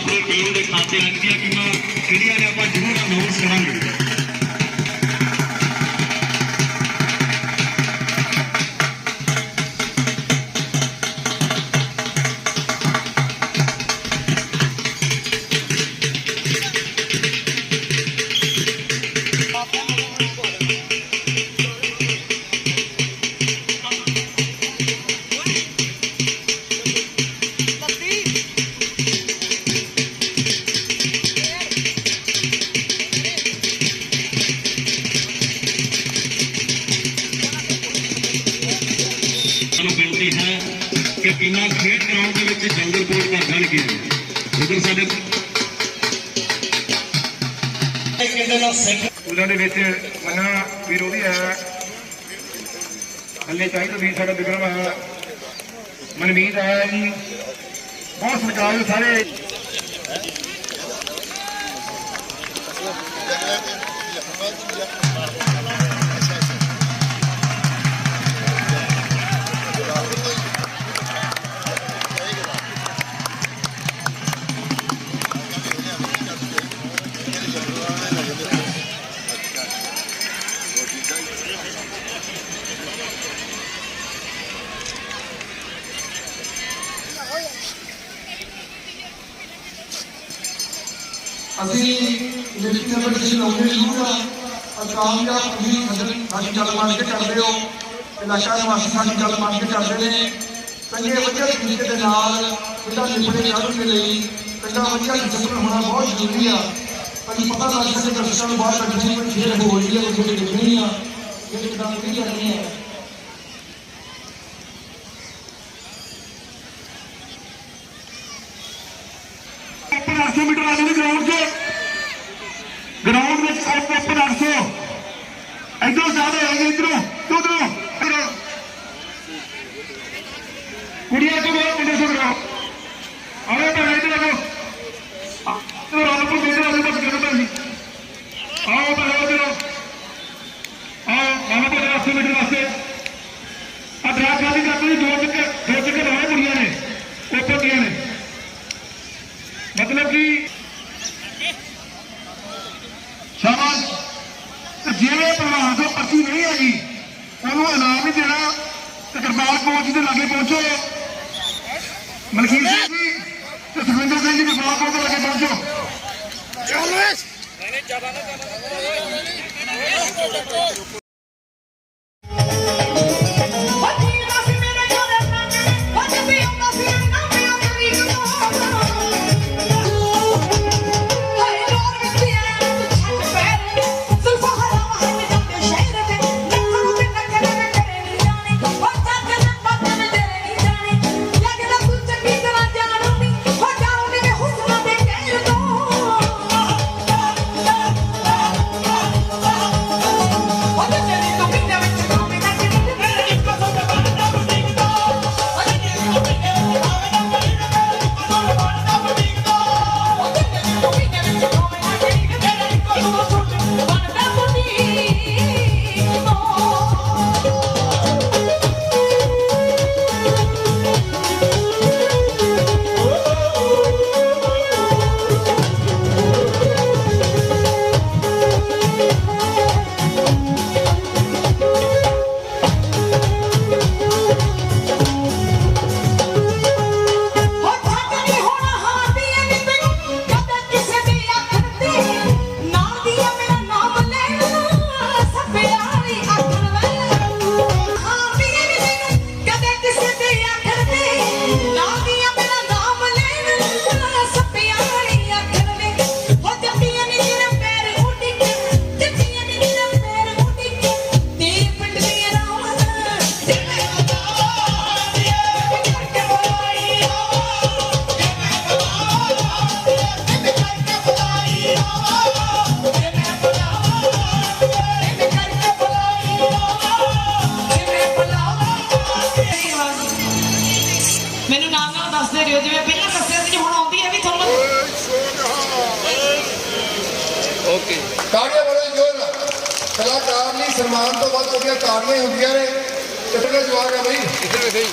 ਆਪਣੀ ਟੀਮ ਦੇ ਖਾਤੇ ਲੱਗਦੀਆਂ ਟੀਮਾਂ ਕਿਹੜੀਆਂ ਨੇ ਆਪਾਂ ਜ਼ਰੂਰ ਅਨਾਉਂਸ ਕਰਾਂਗੇ। ਖੇਡ ਗਰਾਊਂਡ ਦੇ ਵਿੱਚ ਜੰਗਲ ਕੋਟ ਕਰ ਜਾਣਗੀਆਂ ਜਦੋਂ ਸਾਡੇ ਕਹਿੰਦੇ ਨਾ ਸੈਂਟਰ ਸਕੂਲਾਂ ਦੇ ਵਿੱਚ ਮੰਨਣਾ ਵੀਰ ਉਹਦੀ ਹੈ। ਹੱਲੇ ਚਾਹੀਦਾ ਵੀਰ ਸਾਡਾ ਵਿਕਰਮ ਹੈ। ਮਨਮੀਤ ਆਇਆ ਜੀ। ਬਹੁਤ ਸਤਿਕਾਰ ਸਾਰੇ। ਅਸੀਂ ਡਿਪਟੀ ਨੰਬਰ ਦੀ ਨੌਕਰੀ ਜ਼ਰੂਰ ਆ। ਪਰ ਕਾਮਯਾਬ ਤੁਸੀਂ ਸਾਡੀ ਸਾਡੀ ਗੱਲ ਮੰਨ ਕੇ ਕਰਦੇ ਹੋ ਇਲਾਕਾ ਨਿਵਾਸੀ ਸਾਡੀ ਗੱਲ ਮੰਨ ਕੇ ਕਰਦੇ ਨੇ। ਚੰਗੇ ਵਧੀਆ ਤਰੀਕੇ ਦੇ ਨਾਲ ਜਿਹੜਾ ਨਿਪੜੇ ਚਾੜਨ ਦੇ ਲਈ ਚੰਗਾ ਵਧੀਆ ਡਿਸਪਲਿਨ ਹੋਣਾ ਬਹੁਤ ਜ਼ਰੂਰੀ ਆ। ਅਸੀਂ ਪਤਾ ਲੱਗ ਸਕੇ ਦਰਸ਼ਕਾਂ ਨੂੰ ਬਾਹਰ ਕੱਢਣੀ ਕੋਈ ਖੇਡ ਹੋ ਰਹੀ ਹੈ ਕੋਈ ਦੇਖਣੀ ਆ ਇਹ ਕਿਦਾਂ ਪੂਰੀ ਕਰਨੀ ਹੈ ਉੱਪਰ 800 ਮੀਟਰ ਆ ਜਾਂਦੇ ਗਰਾਊਂਡ 'ਚ ਗਰਾਊਂਡ ਵਿੱਚ ਉੱਪਰ ਉੱਪਰ 800 ਇਧਰੋਂ ਜ਼ਿਆਦਾ ਹੋ ਗਏ ਇਧਰੋਂ ਉਧਰੋਂ ਇਧਰੋਂ। ਕੁੜੀਆਂ ਤੋਂ ਬਹੁਤ ਮੁੰਡੇ ਤੋਂ ਕਰਾਓ ਆਵੇ ਤਾਂ ਇਧਰ ਆਓ ਆਹ ਆਪ ਨੂੰ ਦੇ ਦਿਓ ਬਸ ਕਰੋ ਤਾਂ ਜੀ ਆਓ ਤਾਂ ਆਓ ਇਧਰ। ਆਓ ਮਾਮਾ ਕੋਲ 800 ਮੀਟਰ ਵਾਸਤੇ ਆ ਡਰਾਫਟ ਵਾਲੀ ਕਰਦੇ ਦੋ ਚੱਕਰ ਦੋ জানানো ਤੋਂ ਤਾੜੀਆਂ ਹੀ ਹੁੰਦੀਆਂ ਨੇ ਕਿਤਨੇ ਜਵਾਬ ਹੈ ਬਈ। ਇਧਰ ਵੇਖੀ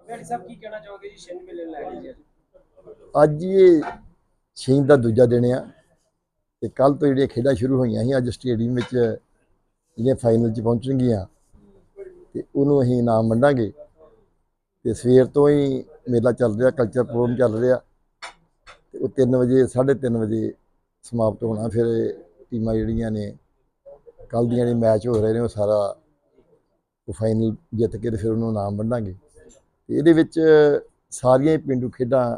ਡਾਕਟਰ ਸਾਹਿਬ ਕੀ ਕਹਿਣਾ ਚਾਹੋਗੇ ਜੀ ਛਿੰਝ ਮੇਲੇ ਨੂੰ ਲੈ ਕੇ ਜੀ? ਅੱਜ? ਇਹ ਛਿੰਝ ਦਾ ਦੂਜਾ ਦਿਨ ਆ ਤੇ ਕੱਲ ਤੋਂ ਜਿਹੜੀਆਂ ਖੇਡਾਂ ਸ਼ੁਰੂ ਹੋਈਆਂ ਸੀ ਅੱਜ ਸਟੇਡੀਅਮ ਵਿੱਚ ਜਿਹੜੀਆਂ ਫਾਈਨਲ 'ਚ ਪਹੁੰਚਣਗੀਆਂ ਤੇ ਉਹਨੂੰ ਅਸੀਂ ਇਨਾਮ ਵੰਡਾਂਗੇ। ਤੇ ਸਵੇਰ ਤੋਂ ਹੀ ਮੇਲਾ ਚੱਲ ਰਿਹਾ ਕਲਚਰ ਪ੍ਰੋਗਰਾਮ ਚੱਲ ਰਿਹਾ। ਤੇ ਉਹ 3 ਵਜੇ 3:30 ਵਜੇ ਸਮਾਪਤ ਹੋਣਾ ਫਿਰ ਇਹ ਟੀਮਾਂ ਜਿਹੜੀਆਂ ਨੇ ਕੱਲ ਦੀਆਂ ਜਿਹੜੇ ਮੈਚ ਹੋ ਰਹੇ ਨੇ ਉਹ ਸਾਰਾ ਉਹ ਫਾਈਨਲ ਜਿੱਤ ਕੇ ਤੇ ਫਿਰ ਉਹਨੂੰ ਇਨਾਮ ਵੰਡਾਂਗੇ। ਤੇ ਇਹਦੇ ਵਿੱਚ ਸਾਰੀਆਂ ਹੀ ਪਿੰਡੂ ਖੇਡਾਂ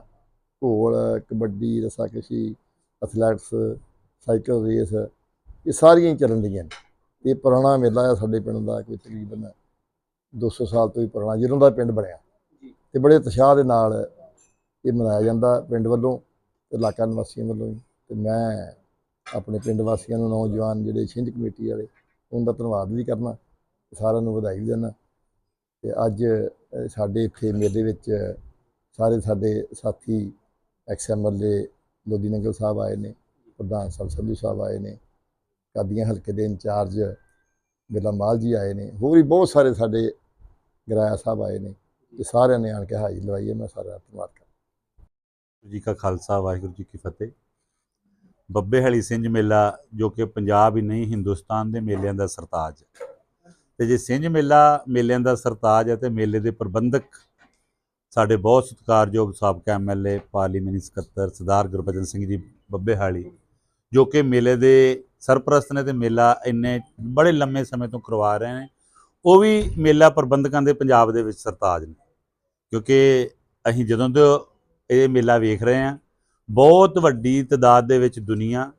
ਘੋਲ ਕਬੱਡੀ ਰਸਾਕਸ਼ੀ ਐਥਲੈਟਿਕਸ ਸਾਈਕਲ ਰੇਸ ਇਹ ਸਾਰੀਆਂ ਹੀ ਚੱਲਣ ਦੀਆਂ ਨੇ। ਇਹ ਪੁਰਾਣਾ ਮੇਲਾ ਆ ਸਾਡੇ ਪਿੰਡ ਦਾ ਕੋਈ ਤਕਰੀਬਨ 200 ਸਾਲ ਤੋਂ ਹੀ ਪੁਰਾਣਾ ਜਦੋਂ ਦਾ ਪਿੰਡ ਬਣਿਆ। ਤੇ ਬੜੇ ਉਤਸ਼ਾਹ ਦੇ ਨਾਲ ਇਹ ਮਨਾਇਆ ਜਾਂਦਾ ਪਿੰਡ ਵੱਲੋਂ ਇਲਾਕਾ ਨਿਵਾਸੀਆਂ ਵੱਲੋਂ ਤੇ ਮੈਂ ਆਪਣੇ ਪਿੰਡ ਵਾਸੀਆਂ ਨੂੰ, ਨੌਜਵਾਨ ਜਿਹੜੇ ਛਿੰਝ ਕਮੇਟੀ ਵਾਲੇ, ਉਹਨਾਂ ਦਾ ਧੰਨਵਾਦ ਵੀ ਕਰਨਾ ਤੇ ਸਾਰਿਆਂ ਨੂੰ ਵਧਾਈ ਵੀ ਦੇਣਾ। ਤੇ ਅੱਜ ਸਾਡੇ ਇੱਥੇ ਮੇਲੇ ਵਿੱਚ ਸਾਰੇ ਸਾਡੇ ਸਾਥੀ ਐਕਸਐਮਐਲਏ ਲੋਦੀ ਨੰਗਲ ਸਾਹਿਬ ਆਏ ਨੇ, ਪ੍ਰਧਾਨ ਸਾਹਿਬ ਸੰਧੂ ਸਾਹਿਬ ਆਏ ਨੇ, ਕਾਦੀਆਂ ਹਲਕੇ ਦੇ ਇੰਚਾਰਜ ਬਿਰਲਾ ਮਾਲ ਜੀ ਆਏ ਨੇ, ਹੋਰ ਵੀ ਬਹੁਤ ਸਾਰੇ ਸਾਡੇ ਗਰਾਇਆ ਸਾਹਿਬ ਆਏ ਨੇ ਤੇ ਸਾਰਿਆਂ ਨੇ ਆਣ ਕੇ ਹਾਜ਼ਰੀ ਲਵਾਈ ਹੈ। ਮੈਂ ਸਾਰਿਆਂ ਦਾ ਧੰਨਵਾਦ ਕਰਦਾ। ਜੀ ਕਾ ਖਾਲਸਾ, ਵਾਹਿਗੁਰੂ ਜੀ ਕੀ ਫਤਿਹ। ਬੱਬੇ ਹਲੀ ਸਿੰਝ ਮੇਲਾ, ਜੋ ਕਿ ਪੰਜਾਬ ਹੀ ਨਹੀਂ, ਹਿੰਦੁਸਤਾਨ ਦੇ ਮੇਲਿਆਂ ਦਾ ਸਰਤਾਜ ਹੈ। ਤੇ ਜੇ ਸਿੰਝ ਮੇਲਾ ਮੇਲਿਆਂ ਦਾ ਸਰਤਾਜ ਹੈ ਤੇ ਮੇਲੇ ਦੇ ਪ੍ਰਬੰਧਕ ਸਾਡੇ ਬਹੁਤ ਸਤਿਕਾਰਯੋਗ ਸਾਬਕਾ ਐਮਐਲਏ ਪਾਰਲੀਮੈਂਟ ਸਕੱਤਰ ਸਰਦਾਰ ਗੁਰਬਚਨ ਸਿੰਘ ਜੀ ਬੱਬੇ ਹਾਲੀ, ਜੋ ਕਿ ਮੇਲੇ ਦੇ ਸਰਪ੍ਰਸਤ ਨੇ ਤੇ ਮੇਲਾ ਇੰਨੇ ਬੜੇ ਲੰਮੇ ਸਮੇਂ ਤੋਂ ਕਰਵਾ ਰਹੇ ਨੇ, ਉਹ ਵੀ ਮੇਲਾ ਪ੍ਰਬੰਧਕਾਂ ਦੇ ਪੰਜਾਬ ਦੇ ਵਿੱਚ ਸਰਤਾਜ ਨੇ। ਕਿਉਂਕਿ ਅਸੀਂ ਜਦੋਂ ਤੋਂ ਇਹ ਮੇਲਾ ਵੇਖ ਰਹੇ ਹਾਂ ਬਹੁਤ ਵੱਡੀ ਤਦਾਦ ਦੇ ਵਿੱਚ ਦੁਨੀਆ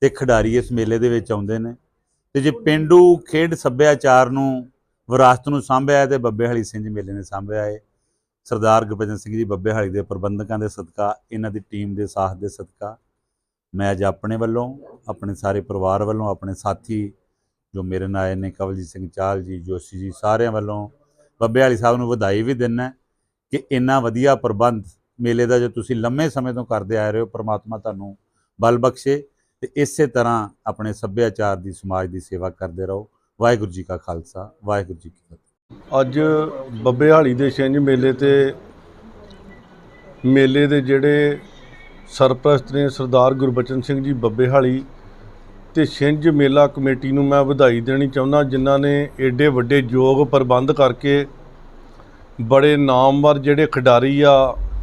ਤੇ ਖਿਡਾਰੀ ਇਸ ਮੇਲੇ ਦੇ ਵਿੱਚ ਆਉਂਦੇ ਨੇ। ਤੇ ਜੇ ਪਿੰਡੂ ਖੇਡ ਸੱਭਿਆਚਾਰ ਨੂੰ ਵਿਰਾਸਤ ਨੂੰ ਸਾਂਭਿਆ ਹੈ ਤੇ ਬੱਬੇ ਹਲੀ ਸਿੰਘ ਮੇਲੇ ਨੇ ਸਾਂਭਿਆ ਹੈ। ਸਰਦਾਰ ਗੁਰਬਚਨ ਸਿੰਘ ਜੀ ਬੱਬੇ ਹਲੀ ਦੇ ਪ੍ਰਬੰਧਕਾਂ ਦੇ ਸਦਕਾ, ਇਹਨਾਂ ਦੀ ਟੀਮ ਦੇ ਸਾਥ ਦੇ ਸਦਕਾ। ਮੈਂ ਅੱਜ ਆਪਣੇ ਵੱਲੋਂ, ਆਪਣੇ ਸਾਰੇ ਪਰਿਵਾਰ ਵੱਲੋਂ, ਆਪਣੇ ਸਾਥੀ ਜੋ ਮੇਰੇ ਨਾਲ ਆਏ ਨੇ, ਕਵਲਜੀਤ ਸਿੰਘ ਚਾਲ ਜੀ, ਜੋਸ਼ੀ ਜੀ, ਸਾਰਿਆਂ ਵੱਲੋਂ ਬੱਬੇ ਹਲੀ ਸਾਹਿਬ ਨੂੰ ਵਧਾਈ ਵੀ ਦਿੰਦਾ ਕਿ ਇੰਨਾ ਵਧੀਆ ਪ੍ਰਬੰਧ ਮੇਲੇ ਦਾ ਜੋ ਤੁਸੀਂ ਲੰਮੇ ਸਮੇਂ ਤੋਂ ਕਰਦੇ ਆ ਰਹੇ ਹੋ, ਪ੍ਰਮਾਤਮਾ ਤੁਹਾਨੂੰ ਬਲ ਬਖਸ਼ੇ ਤੇ ਇਸੇ ਤਰ੍ਹਾਂ ਆਪਣੇ ਸੱਭਿਆਚਾਰ ਦੀ, ਸਮਾਜ ਦੀ ਸੇਵਾ ਕਰਦੇ ਰਹੋ। ਵਾਹਿਗੁਰੂ ਜੀ ਕਾ ਖਾਲਸਾ, ਵਾਹਿਗੁਰੂ ਜੀ ਕੀ ਫਤਿਹ। ਅੱਜ ਬੱਬੇਹਾਲੀ ਦੇ ਛਿੰਝ ਮੇਲੇ ਤੇ ਮੇਲੇ ਦੇ ਜਿਹੜੇ ਸਰਪ੍ਰਸਤ ਨੇ ਸਰਦਾਰ ਗੁਰਬਚਨ ਸਿੰਘ ਜੀ ਬੱਬੇਹਾਲੀ ਤੇ ਛਿੰਝ ਮੇਲਾ ਕਮੇਟੀ ਨੂੰ ਮੈਂ ਵਧਾਈ ਦੇਣੀ ਚਾਹੁੰਦਾ, ਜਿਨ੍ਹਾਂ ਨੇ ਏਡੇ ਵੱਡੇ ਯੋਗ ਪ੍ਰਬੰਧ ਕਰਕੇ ਬੜੇ ਨਾਮਵਰ ਜਿਹੜੇ ਖਿਡਾਰੀ ਆ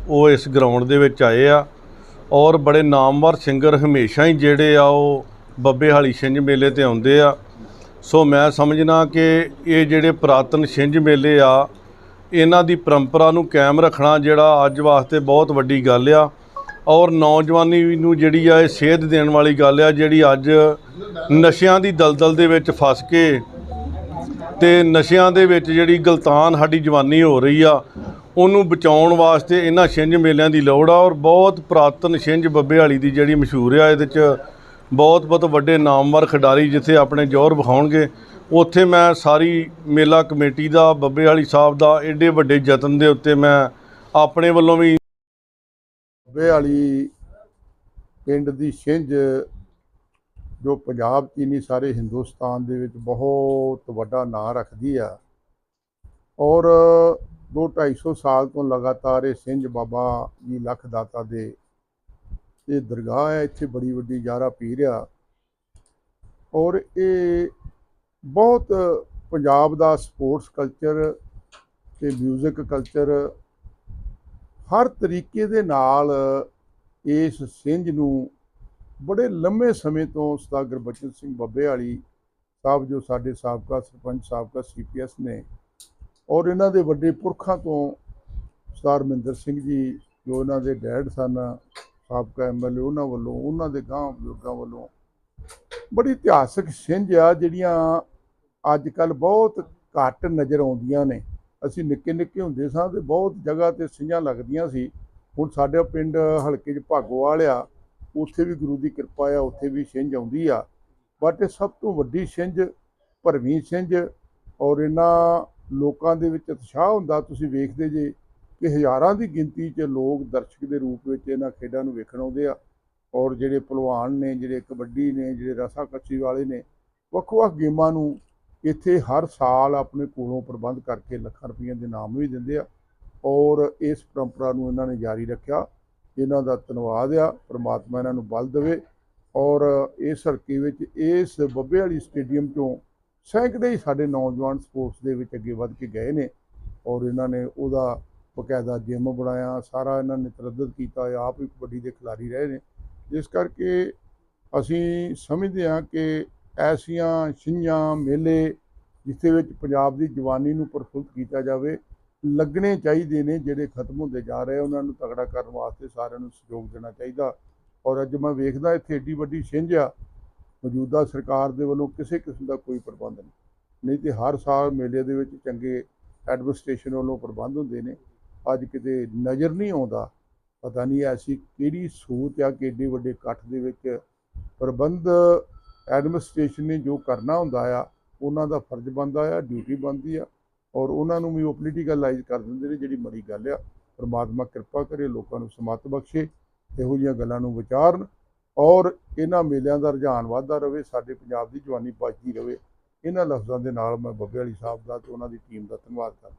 ਉਹ ਇਸ ਗਰਾਊਂਡ ਦੇ ਵਿੱਚ ਆਏ ਆ ਔਰ ਬੜੇ ਨਾਮਵਰ ਸਿੰਗਰ ਹਮੇਸ਼ਾ ਹੀ ਜਿਹੜੇ ਆ ਉਹ ਬੱਬੇਹਾਲੀ ਛਿੰਝ ਮੇਲੇ ਤੇ ਆਉਂਦੇ ਆ। ਸੋ ਮੈਂ ਸਮਝਣਾ ਕਿ ਇਹ ਜਿਹੜੇ ਪੁਰਾਤਨ ਛਿੰਝ ਮੇਲੇ ਆ, ਇਹਨਾਂ ਦੀ ਪਰੰਪਰਾ ਨੂੰ ਕਾਇਮ ਰੱਖਣਾ ਜਿਹੜਾ ਅੱਜ ਵਾਸਤੇ ਬਹੁਤ ਵੱਡੀ ਗੱਲ ਆ ਔਰ ਨੌਜਵਾਨੀ ਨੂੰ ਜਿਹੜੀ ਆ ਇਹ ਸੇਧ ਦੇਣ ਵਾਲੀ ਗੱਲ ਆ ਜਿਹੜੀ ਅੱਜ ਨਸ਼ਿਆਂ ਦੀ ਦਲਦਲ ਦੇ ਵਿੱਚ ਫਸ ਕੇ ਤੇ ਨਸ਼ਿਆਂ ਦੇ ਵਿੱਚ ਜਿਹੜੀ ਗਲਤਾਨ ਸਾਡੀ ਜਵਾਨੀ ਹੋ ਰਹੀ ਆ ਉਹਨੂੰ ਬਚਾਉਣ ਵਾਸਤੇ ਇਹਨਾਂ ਛਿੰਝ ਮੇਲਿਆਂ ਦੀ ਲੋੜ ਆ ਔਰ ਬਹੁਤ ਪੁਰਾਤਨ ਛਿੰਝ ਬੱਬੇ ਵਾਲੀ ਦੀ ਜਿਹੜੀ ਮਸ਼ਹੂਰ ਆ, ਇਹਦੇ 'ਚ ਬਹੁਤ ਬਹੁਤ ਵੱਡੇ ਨਾਮਵਰ ਖਿਡਾਰੀ ਜਿੱਥੇ ਆਪਣੇ ਜ਼ੋਰ ਵਿਖਾਉਣਗੇ। ਉੱਥੇ ਮੈਂ ਸਾਰੀ ਮੇਲਾ ਕਮੇਟੀ ਦਾ, ਬੱਬੇ ਵਾਲੀ ਸਾਹਿਬ ਦਾ, ਏਡੇ ਵੱਡੇ ਯਤਨ ਦੇ ਉੱਤੇ ਮੈਂ ਆਪਣੇ ਵੱਲੋਂ ਵੀ ਬੱਬੇ ਵਾਲੀ ਪਿੰਡ ਦੀ ਛਿੰਝ ਜੋ ਪੰਜਾਬ 'ਚ ਹੀ ਨਹੀਂ ਸਾਰੇ ਹਿੰਦੁਸਤਾਨ ਦੇ ਵਿੱਚ ਬਹੁਤ ਵੱਡਾ ਨਾਂ ਰੱਖਦੀ ਆ ਔਰ ਦੋ 250 ਸਾਲ ਤੋਂ ਲਗਾਤਾਰ ਇਹ ਸਿੰਘ ਬਾਬਾ ਜੀ ਲੱਖ ਦਾਤਾ ਦੇ ਇਹ ਦਰਗਾਹ ਹੈ, ਇੱਥੇ ਬੜੀ ਵੱਡੀ ਯਾਰਾ ਪੀਰ ਆ। ਔਰ ਇਹ ਬਹੁਤ ਪੰਜਾਬ ਦਾ ਸਪੋਰਟਸ ਕਲਚਰ ਤੇ 뮤직 ਕਲਚਰ ਹਰ ਤਰੀਕੇ ਦੇ ਨਾਲ ਇਸ ਸਿੰਝ ਨੂੰ ਬੜੇ ਲੰਮੇ ਸਮੇਂ ਤੋਂ ਸਰਦਾਰ ਗੁਰਬਚਨ ਸਿੰਘ ਬੱਬੇ ਵਾਲੀ ਸਾਹਿਬ ਜੋ ਸਾਡੇ ਸਾਬਕਾ ਸਰਪੰਚ, ਸਾਬਕਾ ਸੀਪੀਐਸ ਨੇ ਔਰ ਇਹਨਾਂ ਦੇ ਵੱਡੇ ਪੁਰਖਾਂ ਤੋਂ ਸਰਦਾਰ ਮਹਿੰਦਰ ਸਿੰਘ ਜੀ, ਜੋ ਇਹਨਾਂ ਦੇ ਡੈਡ ਸਨ, ਸਾਬਕਾ ਐਮਐਲਏ ਉਹਨਾਂ ਵੱਲੋਂ, ਉਹਨਾਂ ਦੇ ਗਾਂਵ ਬਜ਼ੁਰਗਾਂ ਵੱਲੋਂ ਬੜੀ ਇਤਿਹਾਸਕ ਸਿੰਝ ਆ, ਜਿਹੜੀਆਂ ਅੱਜ ਕੱਲ ਬਹੁਤ ਘੱਟ ਨਜ਼ਰ ਆਉਂਦੀਆਂ ਨੇ। ਅਸੀਂ ਨਿੱਕੇ ਨਿੱਕੇ ਹੁੰਦੇ ਸਾਂ ਤੇ ਬਹੁਤ ਜਗ੍ਹਾ ਤੇ ਸਿੰਝਾਂ ਲੱਗਦੀਆਂ ਸੀ। ਹੁਣ ਸਾਡੇ ਪਿੰਡ ਹਲਕੇ 'ਚ ਭਾਗੋਵਾਲ ਆ, ਉੱਥੇ ਵੀ ਗੁਰੂ ਦੀ ਕਿਰਪਾ ਆ, ਉੱਥੇ ਵੀ ਛਿੰਝ ਆਉਂਦੀ ਆ। ਬਟ ਇਹ ਸਭ ਤੋਂ ਵੱਡੀ ਛਿੰਝ ਭਰਵੀਂ ਛਿੰਝ ਔਰ ਇਹਨਾਂ ਲੋਕਾਂ ਦੇ ਵਿੱਚ ਉਤਸ਼ਾਹ ਹੁੰਦਾ, ਤੁਸੀਂ ਵੇਖਦੇ ਜੇ ਕਿ ਹਜ਼ਾਰਾਂ ਦੀ ਗਿਣਤੀ 'ਚ ਲੋਕ ਦਰਸ਼ਕ ਦੇ ਰੂਪ ਵਿੱਚ ਇਹਨਾਂ ਖੇਡਾਂ ਨੂੰ ਵੇਖਣ ਆਉਂਦੇ ਆ ਔਰ ਜਿਹੜੇ ਪਹਿਲਵਾਨ ਨੇ, ਜਿਹੜੇ ਕਬੱਡੀ ਨੇ, ਜਿਹੜੇ ਰਸਾ ਕੱਚੀ ਵਾਲੇ ਨੇ, ਵੱਖ-ਵੱਖ ਗੇਮਾਂ ਨੂੰ ਇੱਥੇ ਹਰ ਸਾਲ ਆਪਣੇ ਕੋਲੋਂ ਪ੍ਰਬੰਧ ਕਰਕੇ ਲੱਖਾਂ ਰੁਪਈਆ ਦੇ ਇਨਾਮ ਵੀ ਦਿੰਦੇ ਆ ਔਰ ਇਸ ਪਰੰਪਰਾ ਨੂੰ ਇਹਨਾਂ ਨੇ ਜਾਰੀ ਰੱਖਿਆ। ਇਹਨਾਂ ਦਾ ਧੰਨਵਾਦ ਆ, ਪ੍ਰਮਾਤਮਾ ਇਹਨਾਂ ਨੂੰ ਬਲ ਦੇਵੇ ਔਰ ਇਸ ਹਲਕੇ ਵਿੱਚ ਇਸ ਬੱਬੇ ਵਾਲੀ ਸਟੇਡੀਅਮ ਤੋਂ ਸੈਂਕੜੇ ਹੀ ਸਾਡੇ ਨੌਜਵਾਨ ਸਪੋਰਟਸ ਦੇ ਵਿੱਚ ਅੱਗੇ ਵੱਧ ਕੇ ਗਏ ਨੇ ਔਰ ਇਹਨਾਂ ਨੇ ਉਹਦਾ ਬਕਾਇਦਾ ਜਿਮ ਬਣਾਇਆ, ਸਾਰਾ ਇਹਨਾਂ ਨੇ ਤਰੱਦਦ ਕੀਤਾ, ਆਪ ਵੀ ਕਬੱਡੀ ਦੇ ਖਿਡਾਰੀ ਰਹੇ ਨੇ। ਜਿਸ ਕਰਕੇ ਅਸੀਂ ਸਮਝਦੇ ਹਾਂ ਕਿ ਐਸੀਆਂ ਛਿੰਝਾਂ, ਮੇਲੇ ਜਿਸ ਵਿੱਚ ਪੰਜਾਬ ਦੀ ਜਵਾਨੀ ਨੂੰ ਪ੍ਰਫੁੱਲਤ ਕੀਤਾ ਜਾਵੇ, ਲੱਗਣੇ ਚਾਹੀਦੇ ਨੇ ਜਿਹੜੇ ਖਤਮ ਹੁੰਦੇ ਜਾ ਰਹੇ ਉਹਨਾਂ ਨੂੰ ਤਗੜਾ ਕਰਨ ਵਾਸਤੇ ਸਾਰਿਆਂ ਨੂੰ ਸਹਿਯੋਗ ਦੇਣਾ ਚਾਹੀਦਾ। ਔਰ ਅੱਜ ਮੈਂ ਵੇਖਦਾ ਇੱਥੇ ਏਡੀ ਵੱਡੀ ਛਿੰਝ ਆ ਮੌਜੂਦਾ ਸਰਕਾਰ ਦੇ ਵੱਲੋਂ ਕਿਸੇ ਕਿਸਮ ਦਾ ਕੋਈ ਪ੍ਰਬੰਧ ਨਹੀਂ। ਨਹੀਂ ਤੇ ਹਰ ਸਾਲ ਮੇਲੇ ਦੇ ਵਿੱਚ ਚੰਗੇ ਐਡਮਿਨਿਸਟ੍ਰੇਸ਼ਨ ਵੱਲੋਂ ਪ੍ਰਬੰਧ ਹੁੰਦੇ ਨੇ। ਅੱਜ ਕਿਤੇ ਨਜ਼ਰ ਨਹੀਂ ਆਉਂਦਾ। ਪਤਾ ਨਹੀਂ ਐਸੀ ਕਿਹੜੀ ਸੋਚ ਆ ਕਿ ਏਡੇ ਵੱਡੇ ਇਕੱਠ ਦੇ ਵਿੱਚ ਪ੍ਰਬੰਧ ਐਡਮਿਨਿਸਟ੍ਰੇਸ਼ਨ ਨੇ ਜੋ ਕਰਨਾ ਹੁੰਦਾ ਆ, ਉਹਨਾਂ ਦਾ ਫਰਜ਼ ਬਣਦਾ ਆ, ਡਿਊਟੀ ਬਣਦੀ ਆ। ਔਰ ਉਹਨਾਂ ਨੂੰ ਵੀ ਉਹ ਪੋਲੀਟੀਕਲਾਈਜ਼ ਕਰ ਦਿੰਦੇ ਨੇ, ਜਿਹੜੀ ਮਾੜੀ ਗੱਲ ਆ। ਪਰਮਾਤਮਾ ਕਿਰਪਾ ਕਰੇ, ਲੋਕਾਂ ਨੂੰ ਸਮਤ ਬਖਸ਼ੇ, ਇਹੋ ਜਿਹੀਆਂ ਗੱਲਾਂ ਨੂੰ ਵਿਚਾਰਨ ਔਰ ਇਹਨਾਂ ਮੇਲਿਆਂ ਦਾ ਰੁਝਾਨ ਵੱਧਦਾ ਰਹੇ, ਸਾਡੇ ਪੰਜਾਬ ਦੀ ਜਵਾਨੀ ਬਚਦੀ ਰਹੇ। ਇਹਨਾਂ ਲਫ਼ਜ਼ਾਂ ਦੇ ਨਾਲ ਮੈਂ ਬੱਬੇ ਵਾਲੀ ਸਾਹਿਬ ਦਾ ਤੇ ਉਹਨਾਂ ਦੀ ਟੀਮ ਦਾ ਧੰਨਵਾਦ ਕਰਦਾ।